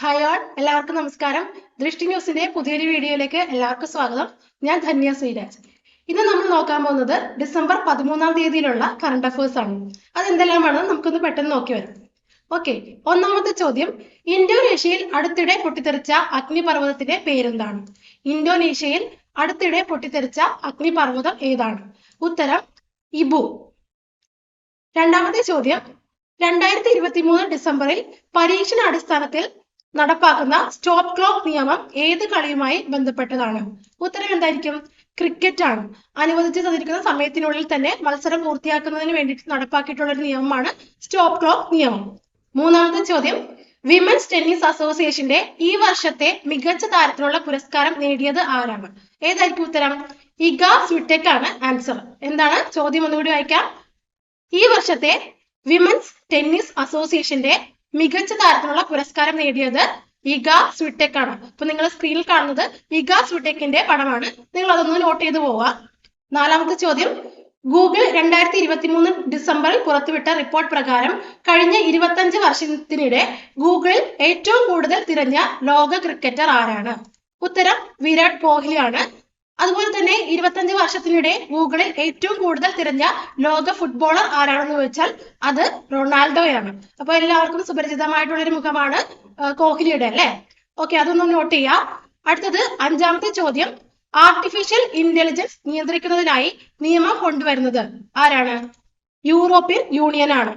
Hi all എല്ലാവർക്കും നമസ്കാരം. ദൃഷ്ടി ന്യൂസിന്റെ പുതിയൊരു വീഡിയോയിലേക്ക് എല്ലാവർക്കും സ്വാഗതം. ഞാൻ ധന്യ ശ്രീരാജ് ഇന്ന് നമ്മൾ നോക്കാൻ പോകുന്നത് ഡിസംബർ പതിമൂന്നാം തീയതിയിലുള്ള കറണ്ട് അഫേഴ്സ് ആണ്. അതെന്തെല്ലാമാണെന്ന് നമുക്കൊന്ന് പെട്ടെന്ന് നോക്കി വരാം. ഓക്കെ ഒന്നാമത്തെ ചോദ്യം. ഇന്തോനേഷ്യയിൽ അടുത്തിടെ പൊട്ടിത്തെറിച്ച അഗ്നിപർവതത്തിന്റെ പേരെന്താണ്? ഇന്തോനേഷ്യയിൽ അടുത്തിടെ പൊട്ടിത്തെറിച്ച അഗ്നിപർവതം ഏതാണ്? ഉത്തരം ഇബു. രണ്ടാമത്തെ ചോദ്യം. രണ്ടായിരത്തി ഇരുപത്തി മൂന്ന് ഡിസംബറിൽ പരീക്ഷണ അടിസ്ഥാനത്തിൽ നടപ്പാക്കുന്ന സ്റ്റോപ്പ് ക്ലോക്ക് നിയമം ഏത് കളിയുമായി ബന്ധപ്പെട്ടതാണ്? ഉത്തരം എന്തായിരിക്കും? ക്രിക്കറ്റ് ആണ്. അനുവദിച്ചു തന്നിരിക്കുന്ന സമയത്തിനുള്ളിൽ തന്നെ മത്സരം പൂർത്തിയാക്കുന്നതിന് വേണ്ടിയിട്ട് നടപ്പാക്കിയിട്ടുള്ള ഒരു നിയമമാണ് സ്റ്റോപ്പ് ക്ലോക്ക് നിയമം. മൂന്നാമത്തെ ചോദ്യം. വിമൻസ് ടെന്നീസ് അസോസിയേഷന്റെ ഈ വർഷത്തെ മികച്ച താരത്തിനുള്ള പുരസ്കാരം നേടിയത് ആരാണ്? ഏതായിരിക്കും ഉത്തരം? ഇഗ സ്വിറ്റെക് ആണ് ആൻസർ. എന്താണ്? ചോദ്യം ഒന്നുകൂടി വായിക്കാം. ഈ വർഷത്തെ വിമൻസ് ടെന്നീസ് അസോസിയേഷന്റെ മികച്ച താരത്തിനുള്ള പുരസ്കാരം നേടിയത് ഇഗ സ്വിറ്റെക് ആണ്. അപ്പൊ നിങ്ങൾ സ്ക്രീനിൽ കാണുന്നത് ഇഗ സ്വിറ്റെക്കിന്റെ പടമാണ്. നിങ്ങൾ അതൊന്ന് നോട്ട് ചെയ്തു പോവുക. നാലാമത്തെ ചോദ്യം. ഗൂഗിൾ രണ്ടായിരത്തി ഇരുപത്തി മൂന്ന് ഡിസംബറിൽ പുറത്തുവിട്ട റിപ്പോർട്ട് പ്രകാരം കഴിഞ്ഞ ഇരുപത്തഞ്ച് വർഷത്തിനിടെ ഗൂഗിളിൽ ഏറ്റവും കൂടുതൽ തിരഞ്ഞ ലോക ക്രിക്കറ്റർ ആരാണ്? ഉത്തരം വിരാട് കോഹ്ലിയാണ്. അതുപോലെ തന്നെ ഇരുപത്തഞ്ച് വർഷത്തിനിടെ ഗൂഗിളിൽ ഏറ്റവും കൂടുതൽ തിരഞ്ഞ ലോക ഫുട്ബോളർ ആരാണെന്ന് ചോദിച്ചാൽ അത് റൊണാൾഡോയാണ്. അപ്പൊ എല്ലാവർക്കും സുപരിചിതമായിട്ടുള്ള ഒരു മുഖമാണ് കോഹ്ലിയുടെ അല്ലേ? ഓക്കെ അതൊന്ന് നോട്ട് ചെയ്യാം. അടുത്തത് അഞ്ചാമത്തെ ചോദ്യം. ആർട്ടിഫിഷ്യൽ ഇന്റലിജൻസ് നിയന്ത്രിക്കുന്നതിനായി നിയമം കൊണ്ടുവരുന്നത് ആരാണ്? യൂറോപ്യൻ യൂണിയൻ ആണ്.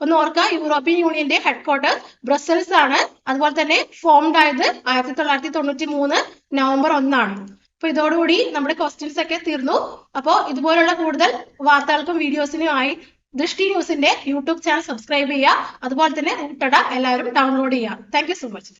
ഒന്ന് ഓർക്കുക യൂറോപ്യൻ യൂണിയന്റെ ഹെഡ്ക്വാർട്ടർ ബ്രസൽസ് ആണ് അതുപോലെ തന്നെ ഫോംഡ് ആയത് ആയിരത്തി തൊള്ളായിരത്തി തൊണ്ണൂറ്റി മൂന്ന് നവംബർ ഒന്നാണ്. അപ്പൊ ഇതോടുകൂടി നമ്മുടെ ക്വസ്റ്റ്യൻസ് ഒക്കെ തീർന്നു. അപ്പോൾ ഇതുപോലുള്ള കൂടുതൽ വാർത്തകൾക്കും വീഡിയോസിനുമായി ദൃഷ്ടി ന്യൂസിന്റെ യൂട്യൂബ് ചാനൽ സബ്സ്ക്രൈബ് ചെയ്യുക. അതുപോലെ തന്നെ ഊട്ടട എല്ലാവരും ഡൗൺലോഡ് ചെയ്യുക. Thank so much